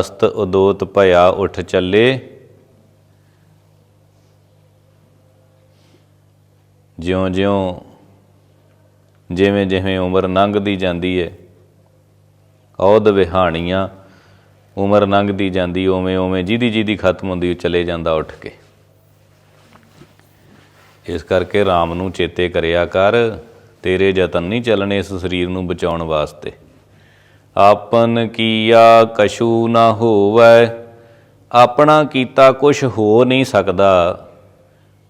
ਅਸਤ ਉਦੋਤ ਭਇਆ ਉੱਠ ਚੱਲੇ। ਜਿਉਂ-ਜਿਉਂ ਜਿਵੇਂ ਜਿਵੇਂ ਉਮਰ ਲੰਘਦੀ ਜਾਂਦੀ ਹੈ ਔਦ ਵਿਹਾਣੀਆਂ ਉਮਰ ਲੰਘਦੀ ਜਾਂਦੀ ਓਵੇਂ ਓਵੇਂ ਜਿਹਦੀ ਜਿਹਦੀ ਖਤਮ ਹੁੰਦੀ, ਉਹ ਚਲੇ ਜਾਂਦਾ ਉੱਠ ਕੇ। ਇਸ ਕਰਕੇ RAM ਨੂੰ ਚੇਤੇ ਕਰਿਆ ਕਰ। ਤੇਰੇ ਯਤਨ ਨਹੀਂ ਚੱਲਣੇ ਇਸ ਸਰੀਰ ਨੂੰ ਬਚਾਉਣ ਵਾਸਤੇ। ਆਪਨ ਕੀਆ ਕਸ਼ੂ ਨਾ ਹੋਵੈ, ਆਪਣਾ ਕੀਤਾ ਕੁਛ ਹੋ ਨਹੀਂ ਸਕਦਾ।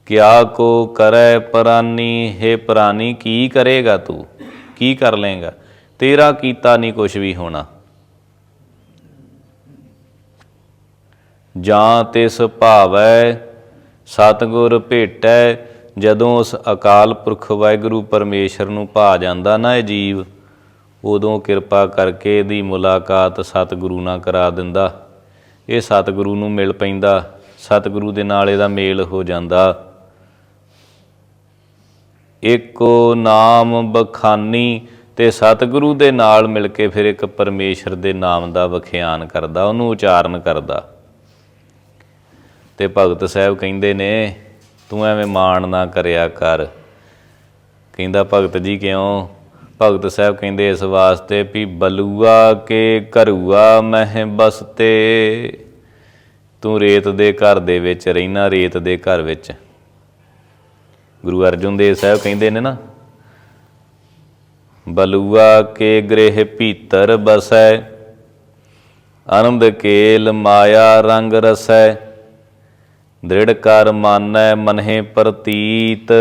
ਕਿਆ ਕੋ ਕਰੈ ਪ੍ਰਾਨੀ, ਹੈ ਪ੍ਰਾਨੀ, ਕੀ ਕਰੇਗਾ ਤੂੰ? ਕੀ ਕਰ ਲੇਗਾ ਤੇਰਾ ਕੀਤਾ ਨਹੀਂ ਕੁਛ ਵੀ ਹੋਣਾ। ਜਾਂ ਤਿਸ ਭਾਵੈ, ਸਤਗੁਰ ਭੇਟੈ ਜਦੋਂ ਉਸ ਅਕਾਲ ਪੁਰਖ ਵਾਹਿਗੁਰੂ ਪਰਮੇਸ਼ਰ ਨੂੰ ਭਾ ਜਾਂਦਾ ਨਾ ਇਹ ਜੀਵ, ਉਦੋਂ ਕਿਰਪਾ ਕਰਕੇ ਇਹਦੀ ਮੁਲਾਕਾਤ ਸਤਿਗੁਰੂ ਨਾਲ ਕਰਾ ਦਿੰਦਾ। ਇਹ ਸਤਿਗੁਰੂ ਨੂੰ ਮਿਲ ਪੈਂਦਾ, ਸਤਿਗੁਰੂ ਦੇ ਨਾਲ ਇਹਦਾ ਮੇਲ ਹੋ ਜਾਂਦਾ। ਏਕੋ ਨਾਮ ਬਖਾਨੀ ਤੇ ਸਤਿਗੁਰੂ ਦੇ ਨਾਲ ਮਿਲ ਕੇ ਫਿਰ ਇੱਕ ਪਰਮੇਸ਼ਰ ਦੇ ਨਾਮ ਦਾ ਵਖਿਆਨ ਕਰਦਾ, ਉਹਨੂੰ ਉਚਾਰਨ ਕਰਦਾ। ਤੇ ਭਗਤ ਸਾਹਿਬ ਕਹਿੰਦੇ ਨੇ ਤੂੰ ਐਵੇਂ ਮਾਣ ਨਾ ਕਰਿਆ ਕਰ। ਕਹਿੰਦਾ, ਭਗਤ ਜੀ ਕਿਉਂ? ਭਗਤ ਸਾਹਿਬ ਕਹਿੰਦੇ, ਇਸ ਵਾਸਤੇ ਵੀ ਬਲੂਆ ਕੇ ਘਰੂਆ ਮਹਿ ਬਸਤੇ। ਤੂੰ ਰੇਤ ਦੇ ਘਰ ਦੇ ਵਿੱਚ ਰਹਿਣਾ, ਰੇਤ ਦੇ ਘਰ ਵਿੱਚ। ਗੁਰੂ ਅਰਜਨ ਦੇਵ ਸਾਹਿਬ ਕਹਿੰਦੇ ਨੇ ਨਾ, ਬਲੂਆ ਕੇ ਗ੍ਰਹਿ ਭੀਤਰ ਬਸੈ ਆਨੰਦ ਕੇਲ ਮਾਇਆ ਰੰਗ ਰਸੈ। ਦ੍ਰਿੜ ਕਰ ਮਾਨੈ ਮਨਹਿ ਪ੍ਰਤੀਤ।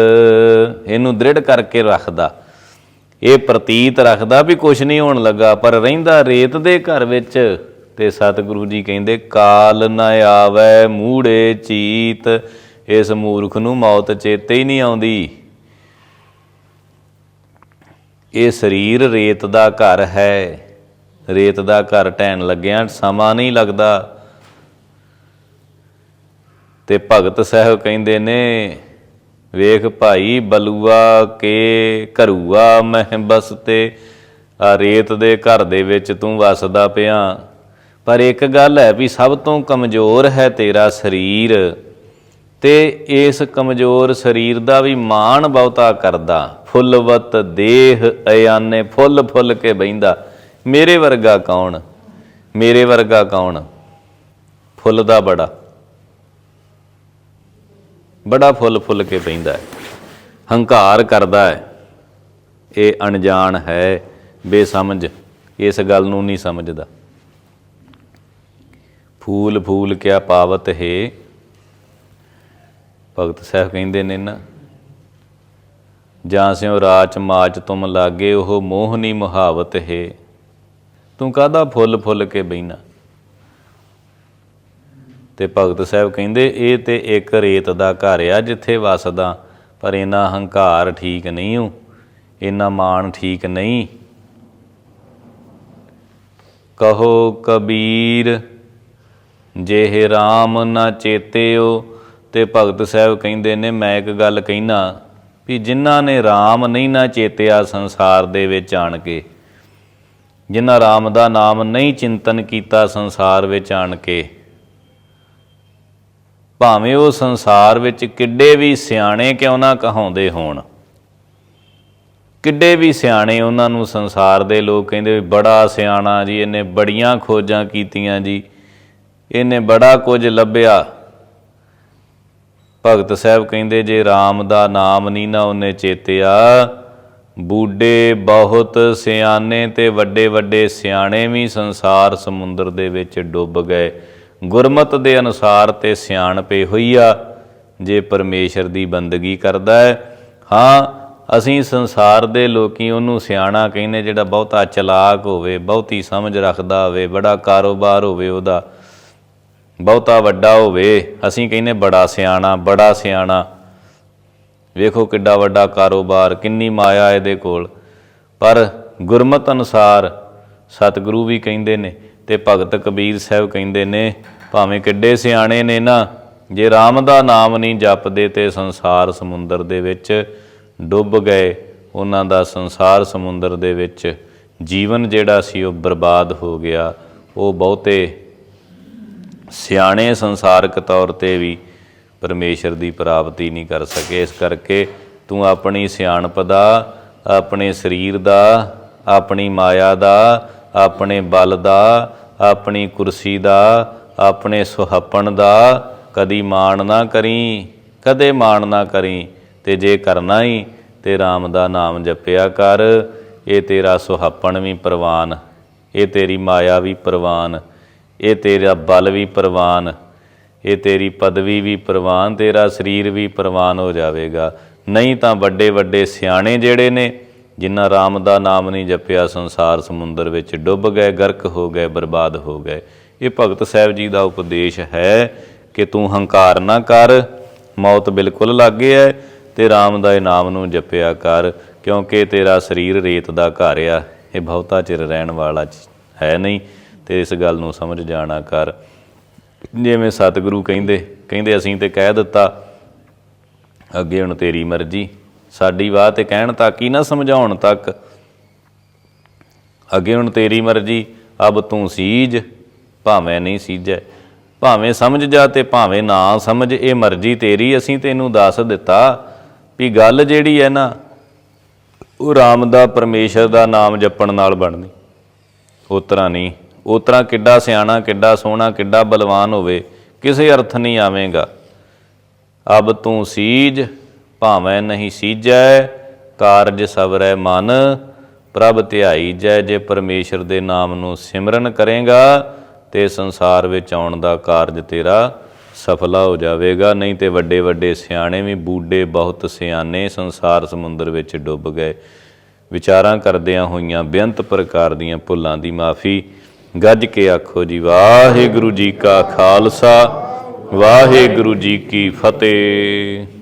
ਇਹਨੂੰ ਦ੍ਰਿੜ ਕਰਕੇ ਰੱਖਦਾ। ਇਹ ਪ੍ਰਤੀਤ ਰੱਖਦਾ ਵੀ ਕੁਝ ਨਹੀਂ ਹੋਣ ਲੱਗਾ, ਪਰ ਰਹਿੰਦਾ ਰੇਤ ਦੇ ਘਰ ਵਿੱਚ। ਤੇ ਸਤਿਗੁਰੂ ਜੀ ਕਹਿੰਦੇ, ਕਾਲ ਨ ਆਵੈ ਮੂੜੇ ਚੀਤ, ਇਸ ਮੂਰਖ ਨੂੰ ਮੌਤ ਚੇਤੇ ਹੀ ਨਹੀਂ ਆਉਂਦੀ। ਇਹ ਸਰੀਰ ਰੇਤ ਦਾ ਘਰ ਹੈ। ਰੇਤ ਦਾ ਘਰ ਢਹਿਣ ਲੱਗਿਆ ਸਮਾਂ ਨਹੀਂ ਲੱਗਦਾ। ਤੇ ਭਗਤ ਸਾਹਿਬ ਕਹਿੰਦੇ ਨੇ, ਵੇਖ ਭਾਈ ਬਲੂਆ ਕੇ ਘਰੂਆ ਮੈਂ ਬਸਤੇ ਆ ਰੇਤ ਦੇ ਘਰ ਦੇ ਵਿੱਚ ਤੂੰ ਵਸਦਾ ਪਿਆ। ਪਰ ਇੱਕ ਗੱਲ ਹੈ ਵੀ ਸਭ ਤੋਂ ਕਮਜ਼ੋਰ ਹੈ ਤੇਰਾ ਸਰੀਰ, ਤੇ ਇਸ ਕਮਜ਼ੋਰ ਸਰੀਰ ਦਾ ਵੀ ਮਾਣ ਬਹੁਤਾ ਕਰਦਾ। ਫੁੱਲਵਤ ਦੇਹ ਅਯਾਨੇ ਫੁੱਲ ਫੁੱਲ ਕੇ ਬੈਂਦਾ ਮੇਰੇ ਵਰਗਾ ਕੌਣ? ਮੇਰੇ ਵਰਗਾ ਕੌਣ? ਫੁੱਲ ਦਾ ਬੜਾ। ਬੜਾ ਫੁੱਲ ਫੁੱਲ ਕੇ ਪੈਂਦਾ ਹੈ। ਹੰਕਾਰ ਕਰਦਾ ਹੈ। ਇਹ ਅਣਜਾਣ ਹੈ, ਬੇਸਮਝ। ਇਸ ਗੱਲ ਨੂੰ ਨਹੀਂ ਸਮਝਦਾ। ਫੂਲ ਫੂਲ ਕਿਆ ਪਾਵਤ ਹੈ। ਭਗਤ ਸਾਹਿਬ ਕਹਿੰਦੇ ਨੇ ਨਾ, ਜਾਂ ਸਿਓ ਰਾਚ ਮਾਚ ਤੁਮ ਲਾਗੇ, ਉਹ ਮੋਹਨੀ ਮੁਹਾਵਤ ਹੈ। ਤੂੰ ਕਾਹਦਾ ਫੁੱਲ ਫੁੱਲ ਕੇ ਬੈਨਾ ਤੇ ਭਗਤ ਸਾਹਿਬ ਕਹਿੰਦੇ, ਇਹ ਤੇ ਇੱਕ ਰੇਤ ਦਾ ਘਰ ਆ ਜਿੱਥੇ ਵਸਦਾ, ਪਰ ਇਹਨਾਂ ਹੰਕਾਰ ਠੀਕ ਨਹੀਂ ਹੂੰ ਇਹਨਾਂ ਮਾਣ ਠੀਕ ਨਹੀਂ। ਕਹੋ ਕਬੀਰ, ਜਿਹੇ RAM ਨਾ ਚੇਤਿਓ, ਤੇ ਭਗਤ ਸਾਹਿਬ ਕਹਿੰਦੇ ਨੇ, ਮੈਂ ਇੱਕ ਗੱਲ ਕਹਿਣਾ ਵੀ ਜਿਨ੍ਹਾਂ ਨੇ RAM ਨਹੀਂ ਨਾ ਚੇਤਿਆ ਸੰਸਾਰ ਦੇ ਵਿੱਚ ਆਣ ਕੇ, ਜਿਨ੍ਹਾਂ RAM ਦਾ ਨਾਮ ਨਹੀਂ ਚਿੰਤਨ ਕੀਤਾ ਸੰਸਾਰ ਵਿੱਚ ਆਣ ਕੇ ਭਾਵੇਂ ਉਹ ਸੰਸਾਰ ਵਿੱਚ ਕਿੱਡੇ ਵੀ ਸਿਆਣੇ ਕਿਉਂ ਨਾ ਕਹਾਉਂਦੇ ਹੋਣ। ਕਿੱਡੇ ਵੀ ਸਿਆਣੇ ਉਹਨਾਂ ਨੂੰ ਸੰਸਾਰ ਦੇ ਲੋਕ ਕਹਿੰਦੇ ਵੀ ਬੜਾ ਸਿਆਣਾ ਜੀ, ਇਹਨੇ ਬੜੀਆਂ ਖੋਜਾਂ ਕੀਤੀਆਂ ਜੀ, ਇਹਨੇ ਬੜਾ ਕੁਝ ਲੱਭਿਆ। ਭਗਤ ਸਾਹਿਬ ਕਹਿੰਦੇ, ਜੇ RAM ਦਾ ਨਾਮ ਨਹੀਂ ਨਾ ਉਹਨੇ ਚੇਤਿਆ ਬੂਡੇ ਬਹੁਤ ਸਿਆਣੇ ਤੇ ਵੱਡੇ ਵੱਡੇ ਸਿਆਣੇ ਵੀ ਸੰਸਾਰ ਸਮੁੰਦਰ ਦੇ ਵਿੱਚ ਡੁੱਬ ਗਏ। ਗੁਰਮਤ ਦੇ ਅਨੁਸਾਰ ਤੇ ਸਿਆਣਪੇ ਹੋਈ ਆ, ਜੇ ਪਰਮੇਸ਼ਰ ਦੀ ਬੰਦਗੀ ਕਰਦਾ ਹੈ। ਹਾਂ, ਅਸੀਂ ਸੰਸਾਰ ਦੇ ਲੋਕੀ ਉਹਨੂੰ ਸਿਆਣਾ ਕਹਿੰਦੇ ਜਿਹੜਾ ਬਹੁਤਾ ਚਲਾਕ ਹੋਵੇ, ਬਹੁਤੀ ਸਮਝ ਰੱਖਦਾ ਹੋਵੇ, ਬੜਾ ਕਾਰੋਬਾਰ ਹੋਵੇ ਉਹਦਾ, ਬਹੁਤਾ ਵੱਡਾ ਹੋਵੇ, ਅਸੀਂ ਕਹਿੰਦੇ ਬੜਾ ਸਿਆਣਾ ਬੜਾ ਸਿਆਣਾ। ਵੇਖੋ ਕਿੱਡਾ ਵੱਡਾ ਕਾਰੋਬਾਰ, ਕਿੰਨੀ ਮਾਇਆ ਇਹਦੇ ਕੋਲ। ਪਰ ਗੁਰਮਤ ਅਨੁਸਾਰ ਸਤਿਗੁਰੂ ਵੀ ਕਹਿੰਦੇ ਨੇ ਤੇ ਭਗਤ ਕਬੀਰ ਸਾਹਿਬ ਕਹਿੰਦੇ ਨੇ, ਭਾਵੇਂ ਕਿੱਡੇ ਸਿਆਣੇ ਨੇ ਨਾ, ਜੇ RAM ਦਾ ਨਾਮ ਨਹੀਂ ਜਪਦੇ ਤੇ ਸੰਸਾਰ ਸਮੁੰਦਰ ਦੇ ਵਿੱਚ ਡੁੱਬ ਗਏ, ਉਹਨਾਂ ਦਾ ਸੰਸਾਰ ਸਮੁੰਦਰ ਦੇ ਵਿੱਚ ਜੀਵਨ ਜਿਹੜਾ ਸੀ ਉਹ ਬਰਬਾਦ ਹੋ ਗਿਆ। ਉਹ ਬਹੁਤੇ ਸਿਆਣੇ ਸੰਸਾਰਕ ਤੌਰ ਤੇ ਵੀ ਪਰਮੇਸ਼ਰ ਦੀ ਪ੍ਰਾਪਤੀ ਨਹੀਂ ਕਰ ਸਕੇ। ਇਸ ਕਰਕੇ ਤੂੰ ਆਪਣੀ ਸਿਆਣਪ ਦਾ, ਆਪਣੇ ਸਰੀਰ ਦਾ, ਆਪਣੀ ਮਾਇਆ ਦਾ ਆਪਣੇ ਬਲ ਦਾ, ਆਪਣੀ ਕੁਰਸੀ ਦਾ, ਆਪਣੇ ਸੁਹੱਪਣ ਦਾ ਕਦੀ ਮਾਣ ਨਾ ਕਰੀ, ਕਦੇ ਮਾਣ ਨਾ ਕਰੀ, ਤੇ ਜੇ ਕਰਨਾ ਹੀ ਤੇ RAM ਦਾ ਨਾਮ ਜਪਿਆ ਕਰ। ਇਹ ਤੇਰਾ ਸੁਹੱਪਣ ਵੀ ਪ੍ਰਵਾਨ, ਇਹ ਤੇਰੀ ਮਾਇਆ ਵੀ ਪ੍ਰਵਾਨ, ਇਹ ਤੇਰਾ ਬਲ ਵੀ ਪ੍ਰਵਾਨ, ਇਹ ਤੇਰੀ ਪਦਵੀ ਵੀ ਪ੍ਰਵਾਨ, ਤੇਰਾ ਸਰੀਰ ਵੀ ਪ੍ਰਵਾਨ ਹੋ ਜਾਵੇਗਾ। ਨਹੀਂ ਤਾਂ ਵੱਡੇ ਵੱਡੇ ਸਿਆਣੇ ਜਿਹੜੇ ਨੇ ਜਿਨ੍ਹਾਂ ਰਾਮ ਦਾ ਨਾਮ ਨਹੀਂ ਜਪਿਆ, ਸੰਸਾਰ ਸਮੁੰਦਰ ਵਿੱਚ ਡੁੱਬ ਗਏ, ਗਰਕ ਹੋ ਗਏ, ਬਰਬਾਦ ਹੋ ਗਏ। ਇਹ ਭਗਤ ਸਾਹਿਬ ਜੀ ਦਾ ਉਪਦੇਸ਼ ਹੈ ਕਿ ਤੂੰ ਹੰਕਾਰ ਨਾ ਕਰ, ਮੌਤ ਬਿਲਕੁਲ ਲਾਗੇ ਹੈ ਤੇ ਰਾਮ ਦਾ ਇਹ ਨਾਮ ਨੂੰ ਜਪਿਆ ਕਰ, ਕਿਉਂਕਿ ਤੇਰਾ ਸਰੀਰ ਰੇਤ ਦਾ ਘਰ ਆ, ਇਹ ਬਹੁਤਾ ਚਿਰ ਰਹਿਣ ਵਾਲਾ ਹੈ ਨਹੀਂ ਤੇ ਇਸ ਗੱਲ ਨੂੰ ਸਮਝ ਜਾਣਾ ਕਰ। ਜਿਵੇਂ ਸਤਿਗੁਰੂ ਕਹਿੰਦੇ ਕਹਿੰਦੇ ਅਸੀਂ ਤੇ ਕਹਿ ਦਿੱਤਾ, ਅੱਗੇ ਹੁਣ ਤੇਰੀ ਮਰਜ਼ੀ। ਸਾਡੀ ਬਾਤ ਤੇ ਕਹਿਣ ਤੱਕ ਹੀ ਨਾ ਸਮਝਾਉਣ ਤੱਕ। ਅੱਗੇ ਹੁਣ ਤੇਰੀ ਮਰਜ਼ੀ, ਅਬ ਤੂੰ ਸੀਜ, ਭਾਵੇਂ ਨਹੀਂ ਸੀਜੈ। ਭਾਵੇਂ ਸਮਝ ਜਾ ਤੇ ਭਾਵੇਂ ਨਾ ਸਮਝ, ਇਹ ਮਰਜ਼ੀ ਤੇਰੀ, ਅਸੀਂ ਤੈਨੂੰ ਦੱਸ ਦਿੱਤਾ ਵੀ ਗੱਲ ਜਿਹੜੀ ਹੈ ਨਾ, ਉਹ ਰਾਮ ਦਾ, ਪਰਮੇਸ਼ਰ ਦਾ ਨਾਮ ਜਪਣ ਨਾਲ ਬਣਨੀ। ਉਸ ਤਰ੍ਹਾਂ ਨਹੀਂ, ਉਸ ਤਰ੍ਹਾਂ ਕਿੱਡਾ ਸਿਆਣਾ, ਕਿੱਡਾ ਸੋਹਣਾ, ਕਿੱਡਾ ਬਲਵਾਨ ਹੋਵੇ, ਕਿਸੇ ਅਰਥ ਨਹੀਂ ਆਵੇਗਾ। ਅਬ ਤੂੰ ਸੀਜ ਭਾਵੇਂ ਨਹੀਂ ਸੀਜੈ, ਕਾਰਜ ਸਬਰੈ ਮਨ, ਪ੍ਰਭ ਧਿਆਈ ਜੈ, ਜੇ ਪਰਮੇਸ਼ਰ ਦੇ ਨਾਮ ਨੂੰ ਸਿਮਰਨ ਕਰੇਗਾ, ਤੇ ਸੰਸਾਰ ਵਿੱਚ ਆਉਣ ਦਾ ਕਾਰਜ ਤੇਰਾ ਸਫਲਾ ਹੋ ਜਾਵੇਗਾ। ਨਹੀਂ ਤੇ ਵੱਡੇ ਵੱਡੇ ਸਿਆਣੇ ਵੀ ਬੂਡੇ ਬਹੁਤ ਸਿਆਣੇ ਸੰਸਾਰ ਸਮੁੰਦਰ ਵਿੱਚ ਡੁੱਬ ਗਏ। ਵਿਚਾਰਾਂ ਕਰਦਿਆਂ ਹੋਈਆਂ ਬੇਅੰਤ ਪ੍ਰਕਾਰ ਦੀਆਂ ਭੁੱਲਾਂ ਦੀ ਮਾਫੀ। ਗੱਜ ਕੇ ਆਖੋ ਜੀ, ਵਾਹਿਗੁਰੂ ਜੀ ਕਾ ਖਾਲਸਾ, ਵਾਹਿਗੁਰੂ ਜੀ ਕੀ ਫਤਿਹ।